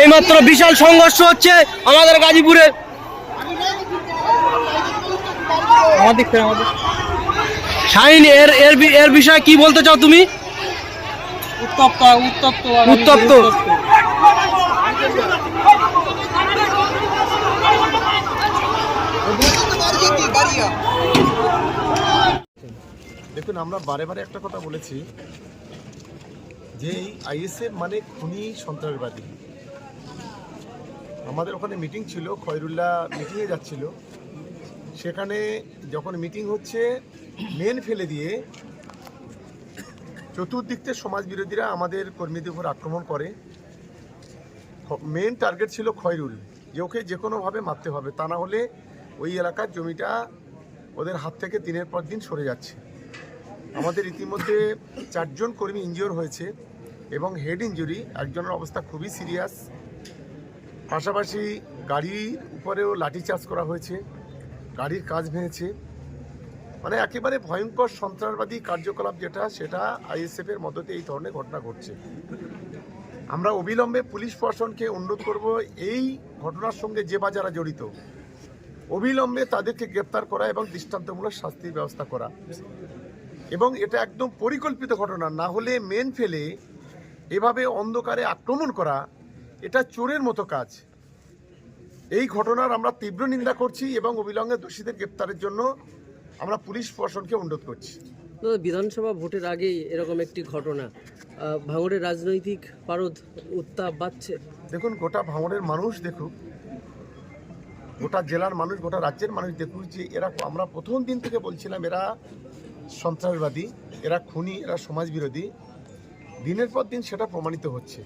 এইমাত্র বিশাল সংঘর্ষ হচ্ছে আমাদের গাজীপুরে। শাহিন এর এর এর বিষয়ে কি বলতে চাও তুমি? উত্তপ্ত উত্তপ্ত। উত্তপ্ত। দেখুন আমরা বারে বারে একটা কথা বলেছি যে এই আইএসএফ মানে খুনি সন্ত্রাসবাদী। আমাদের ওখানে মিটিং ছিল, খয়রুল্লাহ মিটিংয়ে যাচ্ছিল। সেখানে যখন মিটিং হচ্ছে মেন ফেলে দিয়ে চতুর্দিক থেকে সমাজ বিরোধীরা আমাদের কর্মীদের উপর আক্রমণ করে। মেন টার্গেট ছিল খয়রুল, যে ওকে যে কোনোভাবে মারতে হবে, তা না হলে ওই এলাকার জমিটা ওদের হাত থেকে দিনের পর দিন সরে যাচ্ছে। আমাদের ইতিমধ্যে চারজন কর্মী ইনজিওর হয়েছে এবং হেড ইঞ্জুরি একজনের অবস্থা খুবই সিরিয়াস পাশাপাশি গাড়ির উপরেও লাঠিচার্জ করা হয়েছে, গাড়ির কাজ ভেঙেছে। মানে একেবারে ভয়ঙ্কর সন্ত্রাসবাদী কার্যকলাপ যেটা, সেটা আইএসএফ এর মদতে এই ধরনের ঘটনা ঘটছে। আমরা অবিলম্বে পুলিশ প্রশাসনকে অনুরোধ করব, এই ঘটনার সঙ্গে যে বা যারা জড়িত, অবিলম্বে তাদেরকে গ্রেপ্তার করা এবং দৃষ্টান্তমূলক শাস্তির ব্যবস্থা করা। এবং এটা একদম পরিকল্পিত ঘটনা, না হলে মেন ফেলে এভাবে অন্ধকারে আক্রমণ করা এটা চোরের মতো কাজ। এই ঘটনার আমরা তীব্র নিন্দা করছি এবং অবিলম্বে দোষীদের গ্রেপ্তারের জন্য আমরা পুলিশ প্রশাসনকে অনুরোধ করছি। বিধানসভা ভোটের আগেই এরকম একটি ঘটনা। ভাঙড়ের রাজনৈতিক পারদ উত্তাপ বাড়ছে। দেখুন গোটা ভাঙড়ের মানুষ দেখুক গোটা জেলার মানুষ গোটা রাজ্যের মানুষ দেখুক যে এরা আমরা প্রথম দিন থেকে বলছিলাম এরা সন্ত্রাসবাদী এরা খুনি এরা সমাজ বিরোধী দিনের পর দিন সেটা প্রমাণিত হচ্ছে।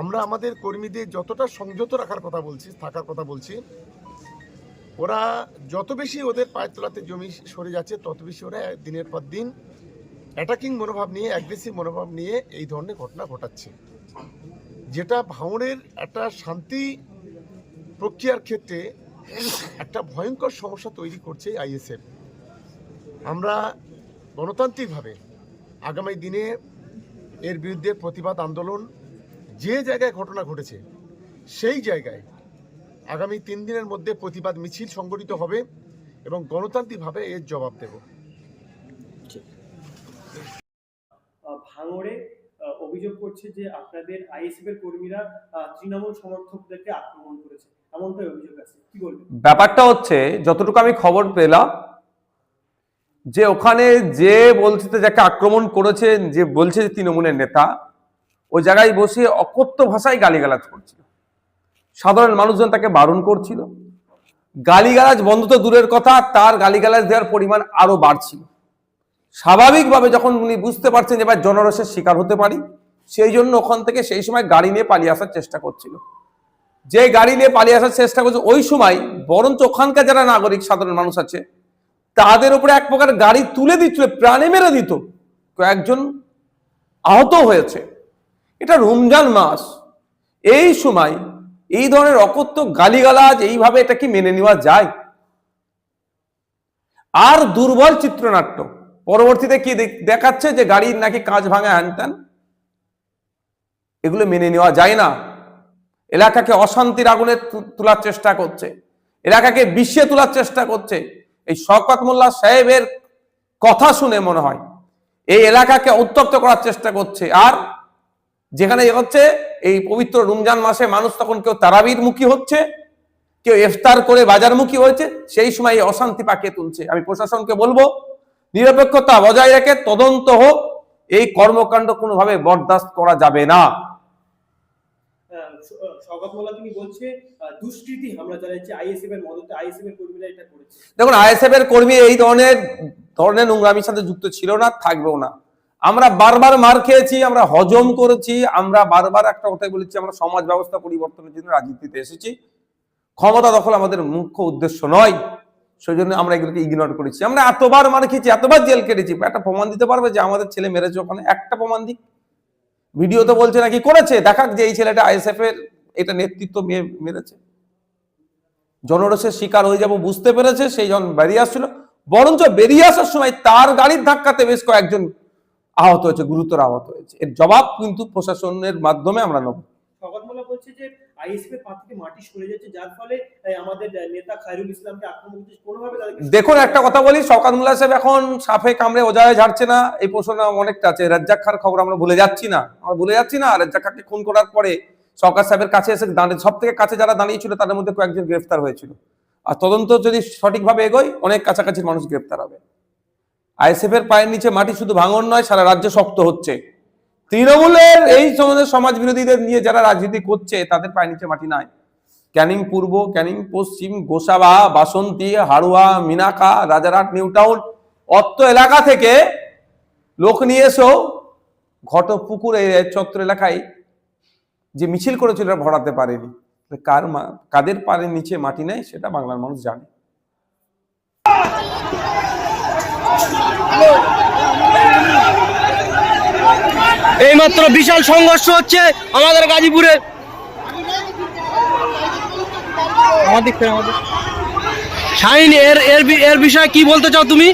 আমরা আমাদের কর্মীদের যতটা সংযত রাখার কথা বলছি, থাকার কথা বলছি, ওরা যত বেশি ওদের পায়ের তলাতে জমি সরে যাচ্ছে, তত বেশি ওরা দিনের পর দিন অ্যাটাকিং মনোভাব নিয়ে অ্যাগ্রেসিভ মনোভাব নিয়ে এই ধরনের ঘটনা ঘটাচ্ছে। যেটা ভাঙড়ের একটা শান্তি প্রক্রিয়ার ক্ষেত্রে একটা ভয়ঙ্কর সমস্যা তৈরি করছে আইএসএফ। আমরা গণতান্ত্রিকভাবে আগামী দিনে এর বিরুদ্ধে প্রতিবাদ আন্দোলন যে জায়গায় ঘটনা ঘটেছে সেই জায়গায় আগামী তিন দিনের মধ্যে প্রতিবাদ মিছিল সংগঠিত হবে এবং গণতান্ত্রিকভাবে এর জবাব দেব। ভাঙড়ে অভিযোগ করছে যে আপনাদের আইএসএফ এর কর্মীরা তৃণমূল সমর্থকদেরকে আক্রমণ করেছে। এমনটাই অভিযোগ আছে। কি বলবেন? ব্যাপারটা হচ্ছে যতটুকু আমি খবর পেলাম যে ওখানে যে বলছে যে যাকে আক্রমণ করেছে যে বলছে যে তৃণমূলের নেতা ওই জায়গায় বসে অকথ্য ভাষায় গালিগালাজ করছিল। সাধারণ মানুষজন তাকে বারণ করছিল। গালিগালাজ বন্ধ তো দূরের কথা, তার গালিগালাজ দেওয়ার পরিমাণ আরও বাড়ছিল। স্বাভাবিকভাবে যখন উনি বুঝতে পারছেন এবার জনরসের শিকার হতে পারি, সেই জন্য ওখান থেকে সেই সময় গাড়ি নিয়ে পালিয়ে আসার চেষ্টা করছিল। যে গাড়ি নিয়ে পালিয়ে আসার চেষ্টা করছে, ওই সময় বরঞ্চ ওখানকার যারা নাগরিক, সাধারণ মানুষ আছে, তাদের উপরে এক প্রকার গাড়ি তুলে দিচ্ছিল, প্রাণে মেরে দিত। কয়েকজন আহত হয়েছে। এটা রমজান মাস। এই সময় এই ধরনের অকথ্য গালিগালাজ এইভাবে এটা কি মেনে নেওয়া যায়? আর দুর্বল চিত্রনাট্য। পরবর্তীতে কি দেখাচ্ছে যে গাড়ির নাকি কাজ ভাঙা হ্যান এগুলো মেনে নেওয়া যায় না। এলাকাকে অশান্তির আগুনে তোলার চেষ্টা করছে। এলাকাকে বিশ্বে তোলার চেষ্টা করছে। এই শওকত মোল্লা সাহেবের কথা শুনে মনে হয়। এই এলাকাকে উত্তপ্ত করার চেষ্টা করছে। আর যেখানে হচ্ছে এই পবিত্র রমজান মাসে মানুষ তখন কেউ তারাবির মুখী হচ্ছে কেউ ইফতার করে বাজারমুখী হয়েছে সেই সময় এই অশান্তি পাকিয়ে তুলছে। আমি প্রশাসনকে বলব নিরপেক্ষতা বজায় রেখে তদন্ত হোক এই কর্মকাণ্ড কোনোভাবে বরদাস্ত করা যাবে না। দেখুন আইএসএফ এর কর্মী এই ধরনের ধরনের নোংরামির সাথে যুক্ত ছিল না থাকবেও না। আমরা বারবার মার খেয়েছি, আমরা হজম করেছি, আমরা বারবার একটা কথাই বলেছি, আমরা সমাজ ব্যবস্থা পরিবর্তনের জন্য রাজনীতিতে এসেছি। ক্ষমতা দখল আমাদের মুখ্য উদ্দেশ্য নয় সেই জন্য আমরা এগুলোকে ইগনোর করেছি। আমরা এতবার মার খেয়েছি, এতবার জেল কেটেছি, একটা প্রমাণ দিতে পারবে যে আমাদের ছেলে মেরেছে ওখানে, একটা প্রমাণ দিক। ভিডিও তো বলছে নাকি করেছে দেখাক যে এই ছেলেটা আইএসএফ এর এটা নেতৃত্ব মেরেছে। জনরসের শিকার হয়ে যাব বুঝতে পেরেছে, সেই জন বেরিয়ে আসছিল। বরঞ্চ বেরিয়ে আসার সময় তার গাড়ির ধাক্কাতে বেশ কয়েকজন আহত হয়েছে গুরুতর আহত হয়েছে। এর জবাব কিন্তু প্রশাসনের মাধ্যমে আমরা নেব। শওকত বলছে যে আইএসএফ এর মাটি সরে যাচ্ছে যার ফলে আমাদের নেতা খায়রুল ইসলামকে আক্রমণ করছে। কোনোভাবে দেখুন একটা কথা বলি শওকাত মোল্লা সাহেব এখন সাফে কামড়ে ওজায় ঝাড়ছে না। এই প্রশ্ন অনেকটা আছে। রাজ্জাক খার খবর আমরা ভুলে যাচ্ছি না। আমরা ভুলে যাচ্ছি না রাজ্জাক খাকে খুন করার পরে সরকার সাহেবের কাছে এসে দাঁড়িয়ে সব থেকে কাছে যারা দাঁড়িয়েছিল তাদের মধ্যে কয়েকজন গ্রেফতার হয়েছিল। আর তদন্ত যদি সঠিকভাবে এগোয় অনেক কাছাকাছি মানুষ গ্রেফতার হবে। আইএসএফ এর পায়ের নিচে মাটি শুধু ভাঙন নয়, সারা রাজ্য শক্ত হচ্ছে। তৃণমূলের এই সমস্ত সমাজ বিরোধীদের নিয়ে যারা রাজনীতি করছে, তাদের পায়ের নিচে মাটি নাই। ক্যানিং পূর্ব, ক্যানিং পশ্চিম, গোসাবা, বাসন্তী, হাড়ুয়া, মিনাকা, রাজারহাট, নিউটাউন অত্ত এলাকা থেকে লোক নিয়ে এসেও ঘটপুকুর এই চত্বর এলাকায় যে মিছিল করেছিল ভরাতে পারেনি। কার কাদের পারের নিচে মাটি নেই, সেটা বাংলার মানুষ জানে। এইমাত্র বিশাল সংঘর্ষ হচ্ছে আমাদের গাজীপুরে। শাহিন এর এর বিষয়ে কি বলতে চাও তুমি?